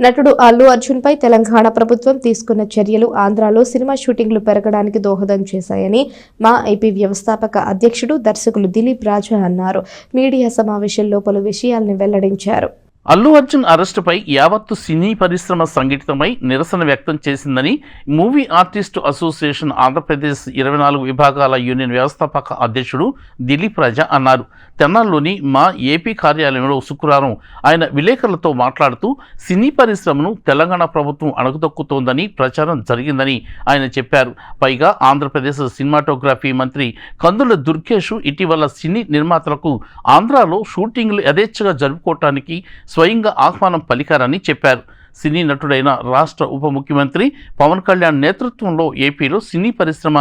నటుడు అల్లు అర్జున్ పై తెలంగాణ ప్రభుత్వం తీసుకున్న చర్యలు ఆంధ్రాలో సినిమా షూటింగ్లు పెరగడానికి దోహదం చేశాయని మా ఐపీ వ్యవస్థాపక అధ్యక్షుడు దర్శకులు దిలీప్ రాజా అన్నారు. మీడియా సమావేశంలో పలు విషయాల్ని వెల్లడించారు. అల్లు అర్జున్ అరెస్టుపై యావత్తు సినీ పరిశ్రమ సంఘటితమై నిరసన వ్యక్తం చేసిందని మూవీ ఆర్టిస్టు అసోసియేషన్ ఆంధ్రప్రదేశ్ ఇరవై నాలుగు విభాగాల యూనియన్ వ్యవస్థాపక అధ్యక్షుడు దిలీప్ రాజా అన్నారు. తెనాల్లోని మా ఏపీ కార్యాలయంలో శుక్రవారం ఆయన విలేకరులతో మాట్లాడుతూ సినీ పరిశ్రమను తెలంగాణ ప్రభుత్వం అణుకుతొక్కుతోందని ప్రచారం జరిగిందని ఆయన చెప్పారు. పైగా ఆంధ్రప్రదేశ్ సినిమాటోగ్రఫీ మంత్రి కందుల దుర్గేష్ ఇటీవల సినీ నిర్మాతలకు ఆంధ్రాలో షూటింగ్లు యథేచ్ఛగా జరుపుకోవటానికి స్వయంగా ఆహ్వానం పలికారని చెప్పారు. సినీ నటుడైన రాష్ట్ర ఉప ముఖ్యమంత్రి పవన్ కళ్యాణ్ నేతృత్వంలో ఏపీలో సినీ పరిశ్రమ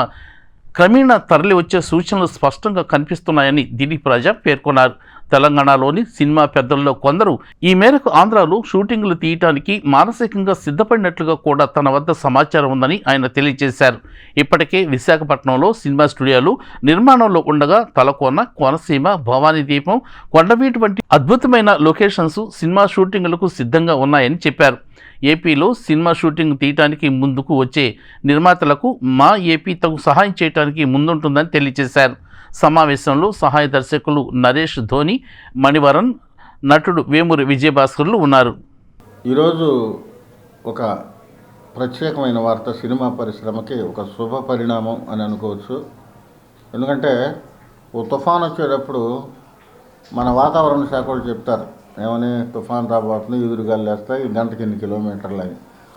క్రమేణా తరలి వచ్చే సూచనలు స్పష్టంగా కనిపిస్తున్నాయని దిలీప్ రాజా పేర్కొన్నారు. తెలంగాణలోని సినిమా పెద్దల్లో కొందరు ఈ మేరకు ఆంధ్రాలో షూటింగ్లు తీయటానికి మానసికంగా సిద్ధపడినట్లుగా కూడా తన వద్ద సమాచారం ఉందని ఆయన తెలియజేశారు. ఇప్పటికే విశాఖపట్నంలో సినిమా స్టూడియోలు నిర్మాణంలో ఉండగా తలకోన కోనసీమ భవానీ దీపం కొండవీటి వంటి అద్భుతమైన లొకేషన్స్ సినిమా షూటింగ్లకు సిద్ధంగా ఉన్నాయని చెప్పారు. ఏపీలో సినిమా షూటింగ్ తీయటానికి ముందుకు వచ్చే నిర్మాతలకు మా ఏపీ తగు సహాయం చేయడానికి ముందుంటుందని తెలియజేశారు. సమావేశంలో సహాయ దర్శకులు నరేష్ ధోని మణివరన్ నటుడు వేమూరి విజయభాస్కర్లు ఉన్నారు. ఈరోజు ఒక ప్రత్యేకమైన వార్త సినిమా పరిశ్రమకి ఒక శుభ పరిణామం అని అనుకోవచ్చు. ఎందుకంటే ఓ తుఫాన్ వచ్చేటప్పుడు మన వాతావరణ శాఖ వాళ్ళు చెప్తారు ఏమని? తుఫాన్ రాబోతుంది ఎదురుగాలు లేస్తాయి గంటకి ఎన్ని కిలోమీటర్లు అని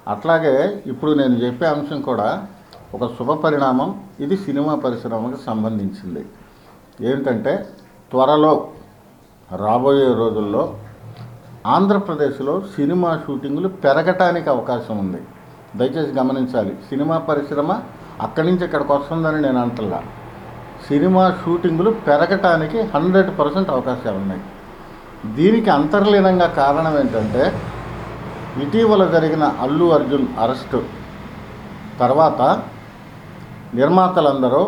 అట్లాగే ఇప్పుడు నేను చెప్పే అంశం కూడా ఒక శుభ పరిణామం ఇది సినిమా పరిశ్రమకు సంబంధించింది. ఏంటంటే త్వరలో రాబోయే రోజుల్లో ఆంధ్రప్రదేశ్లో సినిమా షూటింగులు పెరగటానికి అవకాశం ఉంది. దయచేసి గమనించాలి సినిమా పరిశ్రమ అక్కడి నుంచి ఇక్కడికి వస్తుందని నేను అంటల్లా. సినిమా షూటింగులు పెరగటానికి హండ్రెడ్ పర్సెంట్ అవకాశాలు ఉన్నాయి. దీనికి అంతర్లీనంగా కారణం ఏంటంటే ఇటీవల జరిగిన అల్లు అర్జున్ అరెస్టు తర్వాత నిర్మాతలందరూ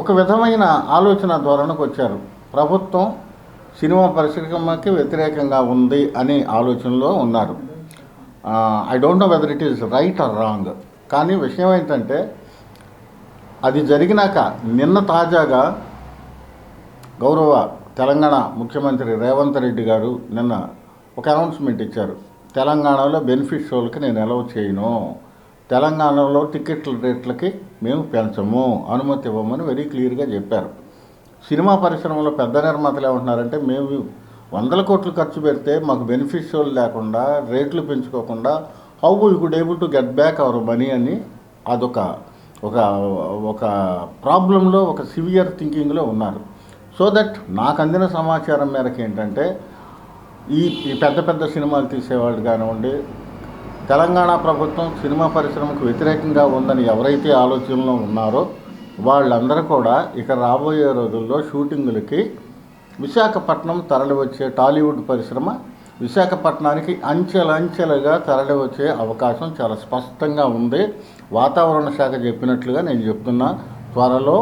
ఒక విధమైన ఆలోచన ధోరణకు వచ్చారు. ప్రభుత్వం సినిమా పరిశ్రమకి వ్యతిరేకంగా ఉంది అనే ఆలోచనలో ఉన్నారు. I don't know whether it is right or wrong కానీ విషయం ఏంటంటే అది జరిగినాక నిన్న తాజాగా గౌరవ తెలంగాణ ముఖ్యమంత్రి రేవంత్ రెడ్డి గారు నిన్న ఒక అనౌన్స్మెంట్ ఇచ్చారు. తెలంగాణలో బెనిఫిట్ షోలకి నేను అలౌ చేయను. తెలంగాణలో టికెట్ల రేట్లకి మేము పెంచము. అనుమతి ఇవ్వమని వెరీ క్లియర్గా చెప్పారు. సినిమా పరిశ్రమలో పెద్ద నిర్మాతలు ఏమంటున్నారంటే మేము వందల కోట్లు ఖర్చు పెడితే మాకు బెనిఫిషియల్ లేకుండా రేట్లు పెంచుకోకుండా how we good able to get back our money అని అదొక ఒక ఒక ప్రాబ్లంలో ఒక సివియర్ థింకింగ్లో ఉన్నారు. సో దట్ నాకు అందిన సమాచారం మేరకు ఏంటంటే ఈ ఈ పెద్ద పెద్ద సినిమాలు తీసేవాళ్ళు కానివ్వండి తెలంగాణ ప్రభుత్వం సినిమా పరిశ్రమకు వ్యతిరేకంగా ఉందని ఎవరైతే ఆలోచనలో ఉన్నారో వాళ్ళందరూ కూడా ఇక రాబోయే రోజుల్లో షూటింగులకి విశాఖపట్నం తరలి వచ్చే టాలీవుడ్ పరిశ్రమ విశాఖపట్నానికి అంచెలంచెలుగా తరలి వచ్చే అవకాశం చాలా స్పష్టంగా ఉంది. వాతావరణ శాఖ చెప్పినట్లుగా నేను చెప్తున్నా త్వరలో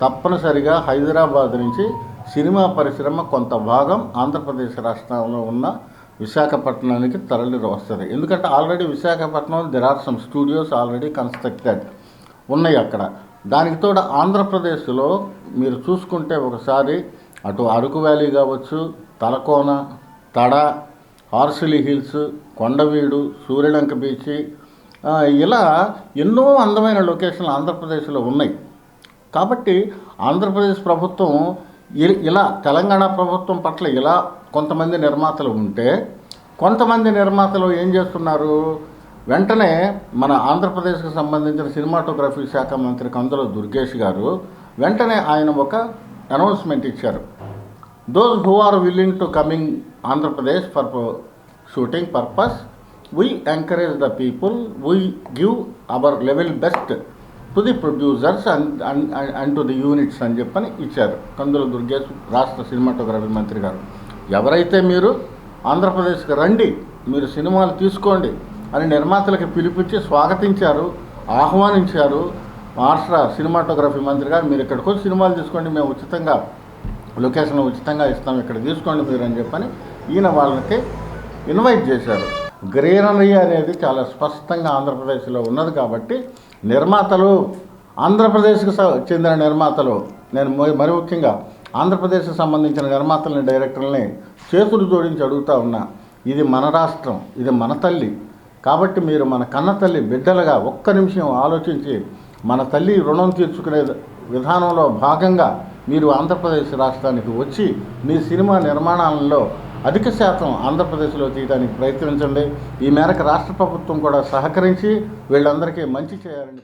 తప్పనిసరిగా హైదరాబాద్ నుంచి సినిమా పరిశ్రమ కొంత భాగం ఆంధ్రప్రదేశ్ రాష్ట్రంలో ఉన్న విశాఖపట్నానికి తరలి వస్తుంది. ఎందుకంటే already Visakhapatnam there are some studios already constructed ఉన్నాయి అక్కడ. దానికి తోడు ఆంధ్రప్రదేశ్లో మీరు చూసుకుంటే ఒకసారి అటు అరకు వ్యాలీ కావచ్చు Talakona Tada Horsley hills Kondaveedu Suryalanka beach ఇలా ఎన్నో అందమైన లొకేషన్లు ఆంధ్రప్రదేశ్లో ఉన్నాయి. కాబట్టి ఆంధ్రప్రదేశ్ ప్రభుత్వం ఇ- ఇలా తెలంగాణ ప్రభుత్వం పట్ల ఇలా కొంతమంది నిర్మాతలు ఉంటే కొంతమంది నిర్మాతలు ఏం చేస్తున్నారు? వెంటనే మన ఆంధ్రప్రదేశ్కి సంబంధించిన సినిమాటోగ్రఫీ శాఖ మంత్రి కందుల దుర్గేష్ గారు వెంటనే ఆయన ఒక అనౌన్స్మెంట్ ఇచ్చారు. Those who are willing to coming Andhra Pradesh for shooting purpose we encourage the people we give our level best to the producers and and to the units అని చెప్పని ఇచ్చారు. కందుల దుర్గేష్ రాష్ట్ర సినిమాటోగ్రఫీ మంత్రి గారు. ఎవరైతే మీరు ఆంధ్రప్రదేశ్కి రండి మీరు సినిమాలు తీసుకోండి అని నిర్మాతలకు పిలిపించి స్వాగతించారు ఆహ్వానించారు రాష్ట్ర సినిమాటోగ్రఫీ మంత్రి గారు మీరు ఇక్కడికి వచ్చి సినిమాలు తీసుకోండి మేము ఉచితంగా లొకేషన్ ఉచితంగా ఇస్తాం ఇక్కడ తీసుకోండి మీరు అని చెప్పని ఈయన వాళ్ళకి ఇన్వైట్ చేశారు. గ్రీనరీ అనేది చాలా స్పష్టంగా ఆంధ్రప్రదేశ్లో ఉన్నది కాబట్టి నిర్మాతలు ఆంధ్రప్రదేశ్కి చెందిన నిర్మాతలు నేను మరి ముఖ్యంగా ఆంధ్రప్రదేశ్కి సంబంధించిన నిర్మాతలని డైరెక్టర్లని చేతులు జోడించి అడుగుతా ఉన్నా ఇది మన రాష్ట్రం ఇది మన తల్లి. కాబట్టి మీరు మన కన్న తల్లి బిడ్డలుగా ఒక్క నిమిషం ఆలోచించి మన తల్లి రుణం తీర్చుకునే విధానంలో భాగంగా మీరు ఆంధ్రప్రదేశ్ రాష్ట్రానికి వచ్చి మీ సినిమా నిర్మాణాలలో అధిక శాతం ఆంధ్రప్రదేశ్లో తీయడానికి ప్రయత్నించండి. ఈ మేరకు రాష్ట్ర ప్రభుత్వం కూడా సహకరించి వీళ్ళందరికీ మంచి చేయాలని